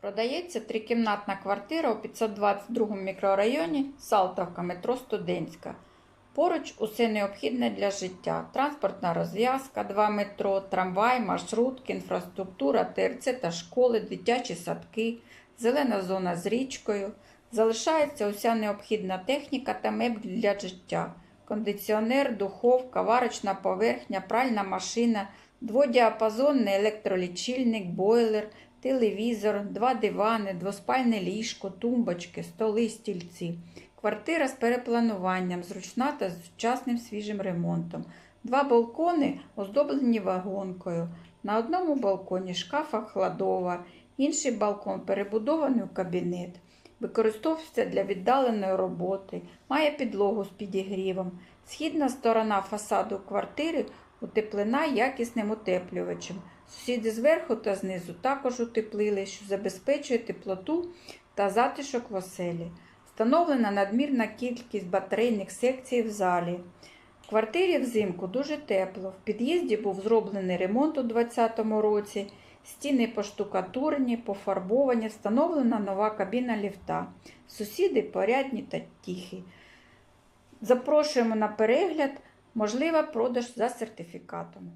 Продається трикімнатна квартира у 522 мікрорайоні Салтовка, метро Студентська. Поруч усе необхідне для життя: транспортна розв'язка, 2 метро, трамвай, маршрутки, інфраструктура, ТРЦ та школи, дитячі садки, зелена зона з річкою. Залишається уся необхідна техніка та меблі для життя: кондиціонер, духовка, варочна поверхня, пральна машина, дводіапазонний електролічильник, бойлер, телевізор, два дивани, двоспальне ліжко, тумбочки, столи, стільці. Квартира з переплануванням, зручна та з сучасним свіжим ремонтом. Два балкони оздоблені вагонкою. На одному балконі шкафа кладова, інший балкон перебудований у кабінет. Використовується для віддаленої роботи, має підлогу з підігрівом. Східна сторона фасаду квартири утеплена якісним утеплювачем. Сусіди зверху та знизу також утеплили, що забезпечує теплоту та затишок в оселі. Встановлена надмірна кількість батарейних секцій в залі. В квартирі взимку дуже тепло. В під'їзді був зроблений ремонт у 2020 році. Стіни поштукатурні, пофарбовані, встановлена нова кабіна ліфта. Сусіди порядні та тихі. Запрошуємо на перегляд, можлива продаж за сертифікатом.